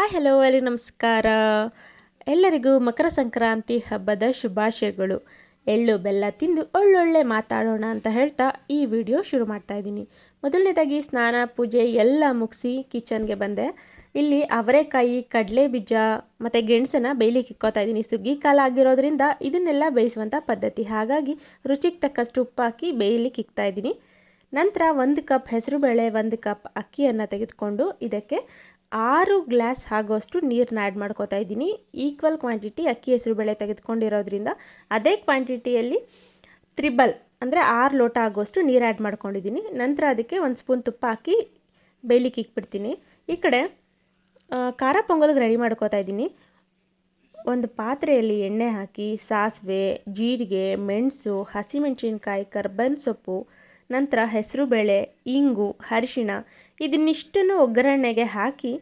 Hi hello ಅಲ್ಲಿ ನಮಸ್ಕಾರ. ಎಲ್ಲರಿಗೂ ಮಕರ ಸಂಕ್ರಾಂತಿ ಹಬ್ಬದ ಶುಭಾಶಯಗಳು. ಎಳ್ಳು, ಬೆಲ್ಲ ತಿಂದು ಒಳ್ಳೊಳ್ಳೆ ಮಾತಾಡೋಣ ಅಂತ ಹೇಳ್ತಾ ಈ ವಿಡಿಯೋ ಶುರು ಮಾಡ್ತಾ ಇದ್ದೀನಿ. ಮೊದಲನೇದಾಗಿ ಸ್ನಾನ, ಪೂಜೆ ಎಲ್ಲ ಮುಗಿಸಿ ಕಿಚನ್ಗೆ ಬಂದೆ. ಇಲ್ಲಿ ಅವರೆಕಾಯಿ, ಕಡಲೆ ಬೀಜ ಮತ್ತು ಗೆಣಸನ್ನು ಬೇಯಲಿಕ್ಕೆ ಇಕ್ಕೋತಾ ಇದ್ದೀನಿ. ಸುಗ್ಗಿ ಕಾಲ ಆಗಿರೋದ್ರಿಂದ ಇದನ್ನೆಲ್ಲ ಬೇಯಿಸುವಂಥ ಪದ್ಧತಿ. ಹಾಗಾಗಿ ರುಚಿಗೆ ತಕ್ಕಷ್ಟು ಉಪ್ಪು ಹಾಕಿ ಬೇಯಲಿಕ್ಕೆ ಇಕ್ತಾ ಇದ್ದೀನಿ. ನಂತರ ಒಂದು ಕಪ್ ಹೆಸರುಬೇಳೆ ಒಂದು ಕಪ್ ಅಕ್ಕಿಯನ್ನು ತೆಗೆದುಕೊಂಡು ಇದಕ್ಕೆ ಆರು ಗ್ಲಾಸ್ ಆಗೋಷ್ಟು ನೀರನ್ನ ಆ್ಯಡ್ ಮಾಡ್ಕೋತಾ ಇದ್ದೀನಿ. ಈಕ್ವಲ್ ಕ್ವಾಂಟಿಟಿ ಅಕ್ಕಿ ಹೆಸರುಬೇಳೆ ತೆಗೆದುಕೊಂಡಿರೋದ್ರಿಂದ ಅದೇ ಕ್ವಾಂಟಿಟಿಯಲ್ಲಿ ತ್ರಿಬಲ್ ಅಂದರೆ ಆರು ಲೋಟ ಆಗೋಷ್ಟು ನೀರು ಆ್ಯಡ್ ಮಾಡ್ಕೊಂಡಿದ್ದೀನಿ. ನಂತರ ಅದಕ್ಕೆ ಒಂದು ಸ್ಪೂನ್ ತುಪ್ಪ ಹಾಕಿ ಬೇಯಲಿಕ್ಕೆ ಇಕ್ಬಿಡ್ತೀನಿ. ಈ ಕಡೆ ಖಾರ ಪೊಂಗಲ್ಗೆ ರೆಡಿ ಮಾಡ್ಕೋತಾ ಇದ್ದೀನಿ. ಒಂದು ಪಾತ್ರೆಯಲ್ಲಿ ಎಣ್ಣೆ ಹಾಕಿ, ಸಾಸಿವೆ, ಜೀರಿಗೆ, ಮೆಣಸು, ಹಸಿಮೆಣಸಿನ್ಕಾಯಿ, ಕರ್ಬನ್ ಸೊಪ್ಪು ನಂತರ ಹೆಸರುಬೇಳೆ ಇಂಗು, ಅರಿಶಿಣ ಇದನ್ನಿಷ್ಟನ್ನು ಒಗ್ಗರಣೆಗೆ ಹಾಕಿ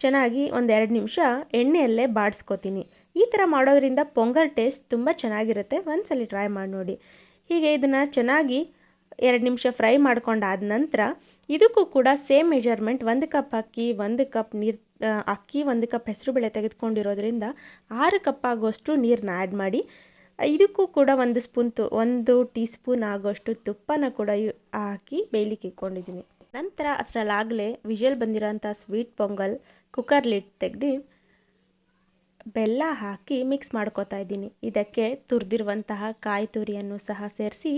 ಚೆನ್ನಾಗಿ ಒಂದೆರಡು ನಿಮಿಷ ಎಣ್ಣೆಯಲ್ಲೇ ಬಾಡಿಸ್ಕೋತೀನಿ. ಈ ಥರ ಮಾಡೋದ್ರಿಂದ ಪೊಂಗಲ್ ಟೇಸ್ಟ್ ತುಂಬ ಚೆನ್ನಾಗಿರುತ್ತೆ. ಒಂದ್ಸಲ ಟ್ರೈ ಮಾಡಿ ನೋಡಿ. ಹೀಗೆ ಇದನ್ನು ಚೆನ್ನಾಗಿ ಎರಡು ನಿಮಿಷ ಫ್ರೈ ಮಾಡ್ಕೊಂಡಾದ ನಂತರ ಇದಕ್ಕೂ ಕೂಡ ಸೇಮ್ ಮೆಜರ್ಮೆಂಟ್ ಒಂದು ಕಪ್ ಅಕ್ಕಿ, ಒಂದು ಕಪ್ ನೀರು ಅಕ್ಕಿ, ಒಂದು ಕಪ್ ಹೆಸರುಬೇಳೆ ತೆಗೆದುಕೊಂಡಿರೋದ್ರಿಂದ ಆರು ಕಪ್ ಆಗೋಷ್ಟು ನೀರನ್ನ ಆ್ಯಡ್ ಮಾಡಿ ಇದಕ್ಕೂ ಕೂಡ ಒಂದು ಸ್ಪೂನ್ ತು, ಒಂದು ಟೀ ಸ್ಪೂನ್ ಆಗೋಷ್ಟು ತುಪ್ಪನ ಕೂಡ ಹಾಕಿ ಬೇಯಲಿಕ್ಕೆ ಇಟ್ಕೊಂಡಿದ್ದೀನಿ. ನಂತರ ಅಷ್ಟರಲ್ಲಾಗಲೇ ವಿಷಲ್ ಬಂದಿರೋಂಥ ಸ್ವೀಟ್ ಪೊಂಗಲ್ ಕುಕ್ಕರ್ ಲಿಟ್ ತೆಗೆದು ಬೆಲ್ಲ ಹಾಕಿ ಮಿಕ್ಸ್ ಮಾಡ್ಕೋತಾ ಇದ್ದೀನಿ. ಇದಕ್ಕೆ ತುರಿದಿರುವಂತಹ ಕಾಯಿ ತುರಿಯನ್ನು ಸಹ ಸೇರಿಸಿ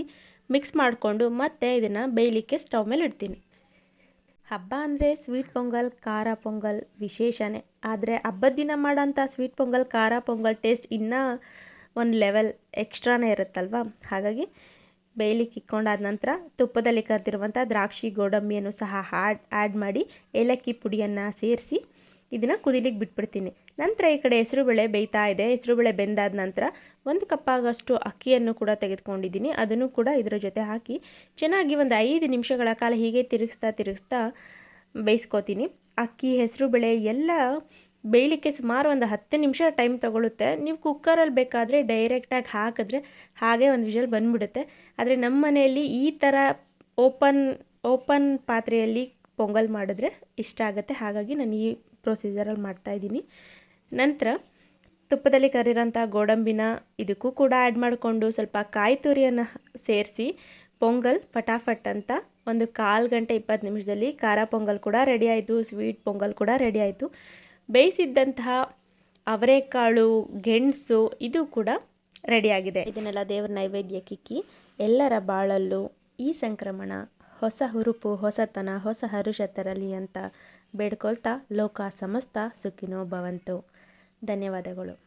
ಮಿಕ್ಸ್ ಮಾಡಿಕೊಂಡು ಮತ್ತೆ ಇದನ್ನು ಬೇಯಲಿಕ್ಕೆ ಸ್ಟವ್ ಮೇಲೆ ಇಡ್ತೀನಿ. ಹಬ್ಬ ಅಂದರೆ ಸ್ವೀಟ್ ಪೊಂಗಲ್, ಖಾರ ಪೊಂಗಲ್ ವಿಶೇಷನೇ. ಆದರೆ ಹಬ್ಬದ ದಿನ ಮಾಡೋಂಥ ಸ್ವೀಟ್ ಪೊಂಗಲ್, ಖಾರ ಪೊಂಗಲ್ ಟೇಸ್ಟ್ ಇನ್ನೂ ಒಂದು ಲೆವೆಲ್ ಎಕ್ಸ್ಟ್ರಾನೇ ಇರುತ್ತಲ್ವ? ಹಾಗಾಗಿ ಬೇಯ್ಲಿಕ್ಕೆ ಇಕ್ಕೊಂಡಾದ ನಂತರ ತುಪ್ಪದಲ್ಲಿ ಕರೆದಿರುವಂಥ ದ್ರಾಕ್ಷಿ, ಗೋಡಂಬಿಯನ್ನು ಸಹ ಆ್ಯಡ್ ಆ್ಯಡ್ ಮಾಡಿ ಏಲಕ್ಕಿ ಪುಡಿಯನ್ನು ಸೇರಿಸಿ ಇದನ್ನು ಕುದಿಲಿಕ್ಕೆ ಬಿಟ್ಬಿಡ್ತೀನಿ. ನಂತರ ಈ ಕಡೆ ಹೆಸರುಬೇಳೆ ಬೇಯ್ತಾ ಇದೆ. ಹೆಸರುಬೇಳೆ ಬೆಂದಾದ ನಂತರ ಒಂದು ಕಪ್ಪಾಗಷ್ಟು ಅಕ್ಕಿಯನ್ನು ಕೂಡ ತೆಗೆದುಕೊಂಡಿದ್ದೀನಿ. ಅದನ್ನು ಕೂಡ ಇದರ ಜೊತೆ ಹಾಕಿ ಚೆನ್ನಾಗಿ ಒಂದು ಐದು ನಿಮಿಷಗಳ ಕಾಲ ಹೀಗೆ ತಿರುಗಿಸ್ತಾ ತಿರುಗಿಸ್ತಾ ಬೇಯಿಸ್ಕೋತೀನಿ. ಅಕ್ಕಿ ಹೆಸರುಬೇಳೆ ಎಲ್ಲ ಬೇಯಲಿಕ್ಕೆ ಸುಮಾರು ಒಂದು ಹತ್ತು ನಿಮಿಷ ಟೈಮ್ ತೊಗೊಳುತ್ತೆ. ನೀವು ಕುಕ್ಕರಲ್ಲಿ ಬೇಕಾದರೆ ಡೈರೆಕ್ಟಾಗಿ ಹಾಕಿದ್ರೆ ಹಾಗೆ ಒಂದು ವಿಷಲ್ ಬಂದುಬಿಡುತ್ತೆ. ಆದರೆ ನಮ್ಮ ಮನೆಯಲ್ಲಿ ಈ ಥರ ಓಪನ್ ಓಪನ್ ಪಾತ್ರೆಯಲ್ಲಿ ಪೊಂಗಲ್ ಮಾಡಿದ್ರೆ ಇಷ್ಟ ಆಗುತ್ತೆ. ಹಾಗಾಗಿ ನಾನು ಈ ಪ್ರೊಸೀಜರಲ್ಲಿ ಮಾಡ್ತಾಯಿದ್ದೀನಿ ನಂತರ ತುಪ್ಪದಲ್ಲಿ ಕರಿರೋಂಥ ಗೋಡಂಬಿನ ಇದಕ್ಕೂ ಕೂಡ ಆ್ಯಡ್ ಮಾಡಿಕೊಂಡು ಸ್ವಲ್ಪ ಕಾಯಿ ತುರಿಯನ್ನು ಸೇರಿಸಿ ಪೊಂಗಲ್ ಫಟಾಫಟ್ ಅಂತ ಒಂದು ಕಾಲು ಗಂಟೆ ಇಪ್ಪತ್ತು ನಿಮಿಷದಲ್ಲಿ ಖಾರ ಪೊಂಗಲ್ ಕೂಡ ರೆಡಿ ಆಯಿತು ಸ್ವೀಟ್ ಪೊಂಗಲ್ ಕೂಡ ರೆಡಿ ಆಯಿತು. ಬೇಯಿಸಿದ್ದಂತಹ ಅವರೆಕಾಳು, ಗೆಣಸು ಇದು ಕೂಡ ರೆಡಿಯಾಗಿದೆ. ಇದನ್ನೆಲ್ಲ ದೇವರ ನೈವೇದ್ಯಕ್ಕಿಕ್ಕಿ ಎಲ್ಲರ ಬಾಳಲ್ಲೂ ಈ ಸಂಕ್ರಮಣ, ಹೊಸ ಹುರುಪು, ಹೊಸತನ, ಹೊಸ ಹರುಷ ತರಲಿ ಅಂತ ಬೇಡ್ಕೊಳ್ತಾ ಲೋಕ ಸಮಸ್ತ ಸುಖಿನೋ ಭವಂತು. ಧನ್ಯವಾದಗಳು.